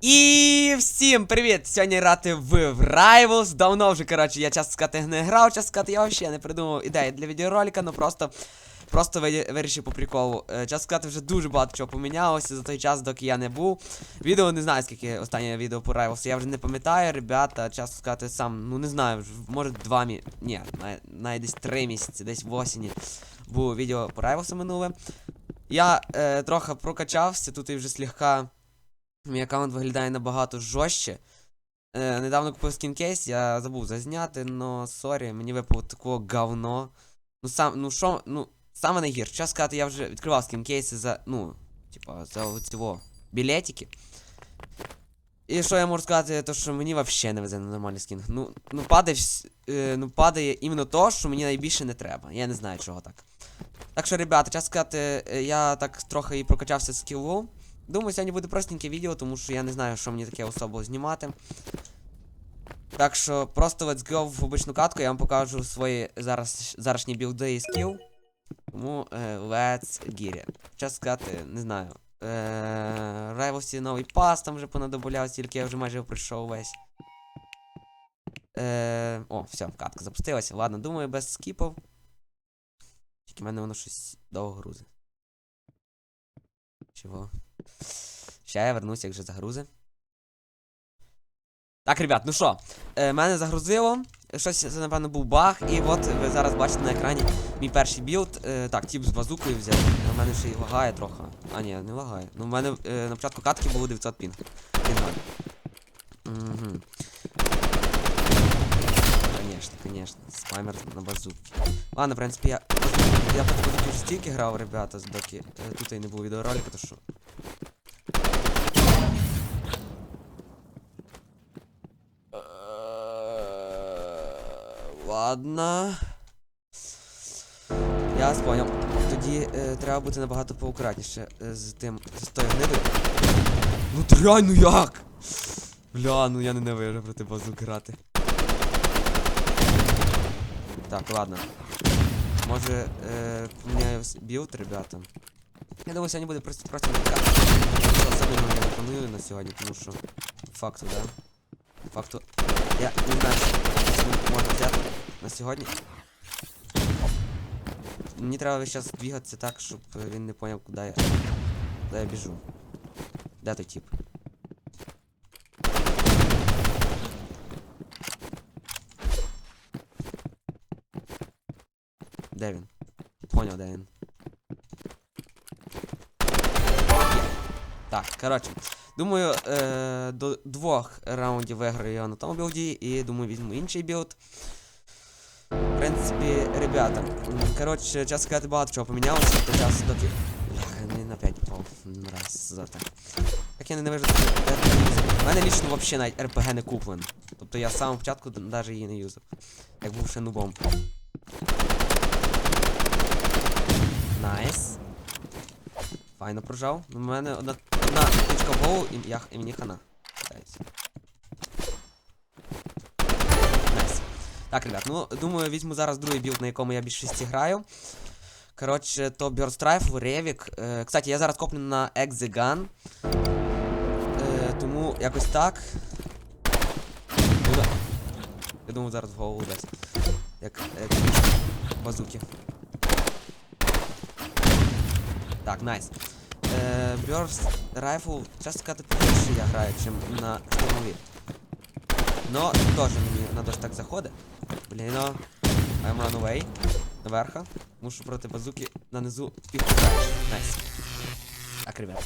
І всім привіт! Сьогодні грати в Rivals. Давно вже, коротше, я часто сказати не грав, часто сказати, я взагалі не придумав ідеї для відеоролика, ну просто. Просто вирішив по приколу. Е, Чесно сказати, вже дуже багато чого помінялося за той час, доки я не був. Відео не знаю, скільки останнє відео по Rivals, я вже не пам'ятаю, ребята, чесно сказати, сам, ну не знаю, може два мі... Ні, навіть десь три місяці, десь в осені було відео по Rivals минуле. Я е, трохи прокачався, тут і вже слегка. Мій аккаунт виглядає набагато жорстче. Е, недавно купив скінкейс, я забув зазняти, но сорі, мені випало такого говно. Ну сам, ну що, ну, саме найгірше. Час сказати, я вже відкривав скінкейси за, ну, типа, за цього білетики. І що я можу сказати, то що мені взагалі не везе на нормальний скін. Ну, ну падає, е, ну падає іменно то, що мені найбільше не треба. Я не знаю, чого так. Так що, ребята, час сказати, е, я так трохи і прокачався скілу. Думаю, сьогодні буде простеньке відео, тому що я не знаю, що мені таке особо знімати. Так що просто let's go в обичну катку, я вам покажу свої зараз, зарашні білди і скіл. Тому е, let's get it. Час сказати, не знаю. Е, Райвовсі новий пас там вже понадобавляв, тільки я вже майже пройшов весь. Е, о, все, катка запустилася. Ладно, думаю, без скіпів. Тільки в мене воно щось довго грузить. Чого? Ще я вернуся, як вже загрузи. Так, ребят, ну що, е, мене загрузило. Щось, це, напевно, був баг, і от ви зараз бачите на екрані мій перший білд. Е, так, тіп з базукою взяв. У мене ще й лагає трохи. А, ні, не лагає. Ну, в мене е, на початку катки було 900 пінг. Угу. Конечно, конечно. Спаймер на базуки. Ладно, в принципі, я. Я по вже стільки грав, ребята, доки е, тут і не було відеоролика, то що. Ладно. Я понял. Тоді е, треба бути набагато поакуратніше е, з тим з тою гнидою. Ну ти реально як? Бля, ну я ненавижу проти базук грати. Так, ладно. Може, е, поміняю білд, ребята. Я думаю, сьогодні буде просто просто не. Особливо я не планую на сьогодні, тому що. Факту, да? Факту. Я не знаю, що можна взяти сьогодні. Мені треба весь час двигатися так, щоб він не поняв, куди я. Куди я біжу. Де той тип? Де він? Поняв, де він. Так, коротше. Думаю, е, до двох раундів виграю я на тому білді, і думаю, візьму інший білд. Принципі, ребята, коротше, час сказати багато чого помінялося, то час доки. Бляха, не на 5 попав. Раз, за так. Як я такі RPG. У мене лічно взагалі навіть РПГ не куплен. Тобто я з самого початку навіть її не юзав. Як був ще нубом. Найс. Файно прожав. У мене одна, одна точка в голову і, я, і мені хана. Китається. Найс. Так, ребят, ну думаю, візьму зараз другий білд, на якому я більшості граю. Коротше, то Rifle, Revik. Е, кстати, я зараз коплю на Exegun. Е, тому якось так. Да. Я думаю, зараз в голову дасть. Як е, базуки. Так, найс. Е, Burst Rifle, чесно сказати, повільніше я граю, чим на штурмові. Но теж мені на дощ так заходить. Блін, ну. I'm run away. Наверха. Мушу проти базуки на низу півтора. Найс. Так, ребят.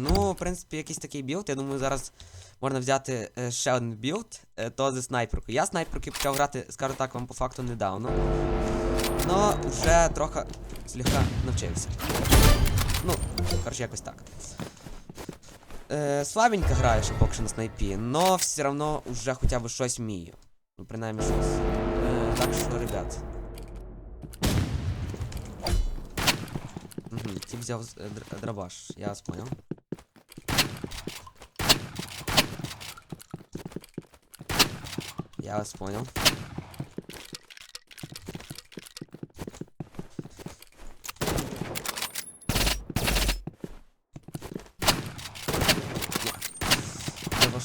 Ну, в принципі, якийсь такий білд. Я думаю, зараз можна взяти е, ще один білд, е, то зі снайперкою. Я снайперки почав грати, скажу так, вам по факту недавно. Но вже трохи слегка навчився. Ну, коротше, якось так. Е, слабенько граю ще поки що на снайпі, но все одно вже хоча б щось вмію. Ну, принаймні щось. Е, так що, ребят. Угу, ті взяв з- е, др- дробаш, я вас понял. Я вас понял.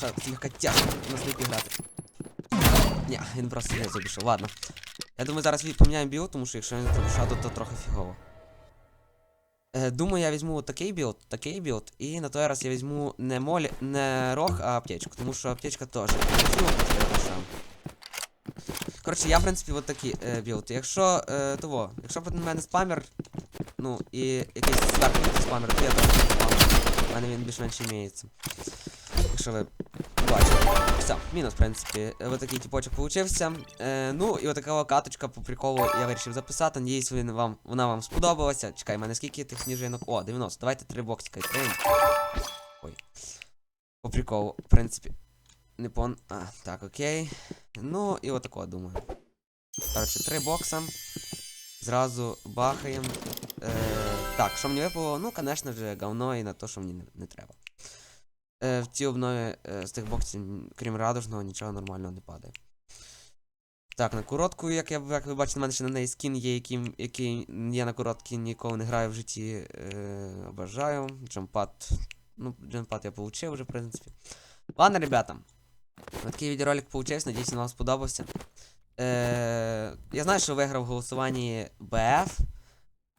Що слегка тяжко на снайпі грати. Ні, він просто не обійшов. Ладно. Я думаю, зараз поміняємо білд, тому що якщо він пробушаду, то трохи фігово. Е, думаю, я візьму такий білд, такий білд, і на той раз я візьму не молі, не рог, а аптечку, тому що аптечка теж. Коротше, я, в принципі, от такий е, білд. Якщо е, того, якщо проти мене спамер, ну, і якийсь сверху спамер, то я теж спамер. У мене він більш-менш імеється. Якщо ви бачите. Все, мінус, в принципі. Ось такий типочок получився. Е, ну, і отака каточка по приколу я вирішив записати. Надіюсь, він вам, вона вам сподобалася. Чекай, мене скільки тих сніжинок? О, 90. Давайте три боксика відкриємо. Ой. По приколу, в принципі. Не. А, так, окей. Ну, і отако, думаю. Коротше, три бокса. Зразу бахаємо. Е, так, що мені випало? Ну, звісно ж, говно і на те, що мені не треба. Е, в ці обнові е, з тих боксів, крім радужного, нічого нормального не падає. Так, на коротку, як, я, як ви бачите, в мене ще на неї скін є, який, який я на короткі ніколи не граю в житті. Е, обожаю. Джампад. Ну, джампад я получив вже, в принципі. Ладно, ребята. Такий відеоролик получився, надіюсь, він вам сподобався. Е, я знаю, що виграв в голосуванні БФ.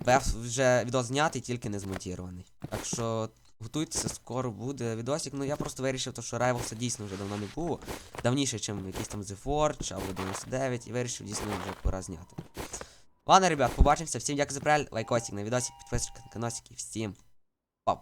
БФ вже відос знятий, тільки не змонтірований. Так що готуйтеся, скоро буде відосик. Ну я просто вирішив, то, що Rivals дійсно вже давно не було. Давніше, ніж якийсь там The Forge або 99, і вирішив дійсно вже пора зняти. Ладно, ребят, побачимося. Всім дякую за перегляд, лайкосик на відосик, підписочка на каносик і всім па